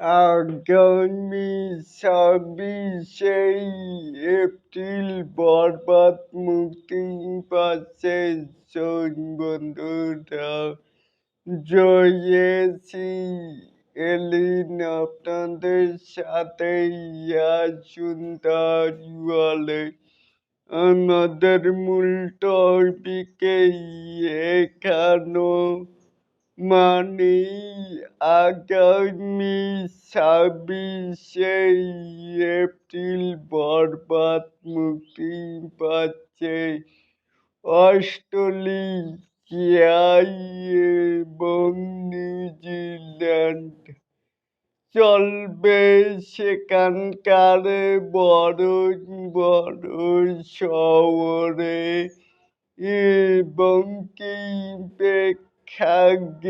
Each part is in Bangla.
আগামী ছাব্বিশে এপ্রিল বরবাদ মুক্তি পাচ্ছে বন্ধুরা জয়েছি। এলিন, আপনাদের সাথে আসুন তার বলে আমাদের মূল টপিকে এখানো মানে আগামী ছাব্বিশে এপ্রিল বরবাদ মুক্তি পাচ্ছে। অস্ট্রেলিয়ায় এবং নিউজিল্যান্ড চলবে সেখানকার বড় বড় শহরে। এবং কি প্রেক্ষাগৃহতে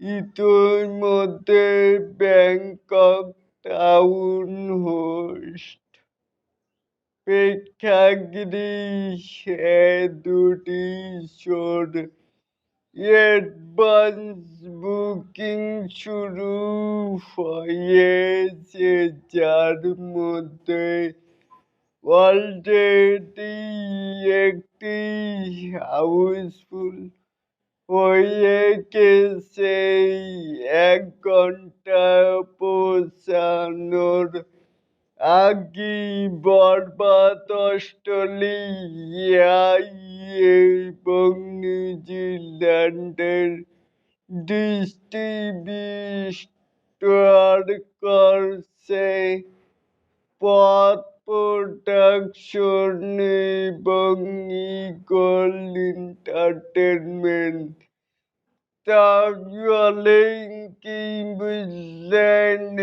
ইতিমধ্যে ব্যাংকক টাউন হোস্ট। প্রেক্ষাগৃহে দুটি শোর অ্যাডভান্স বুকিং শুরু হয়েছে যার মধ্যে অলরেডি একটি হাউসফুল হয়ে গেছে এক ঘণ্টা পৌঁছানোর আগে অস্ট্রেলিয়ায় এবং নিউজিল্যান্ডের ডিস্ট্রিবিউটর করছে। পথ প্রোডাকশন এবং তাহলে কি বুঝলেন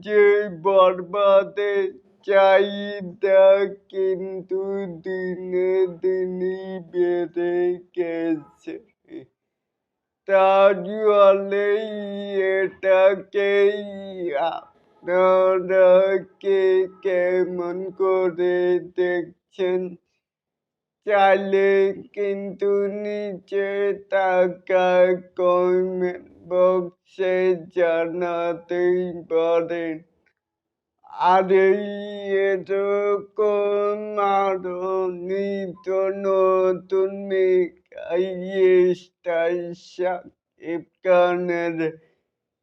যে বরবাদের চাহিদা কিন্তু দিনে দিনে বেড়ে গেছে। তাহলে এটাকেই আপনারা কেমন করে দেখছেন? চাইলে কিন্তু নিচে টাকা কমেন্ট বক্সে জানাতেই পারেন। আর এই এরকম আরও নিত্য নতুন মেকাই সাকিব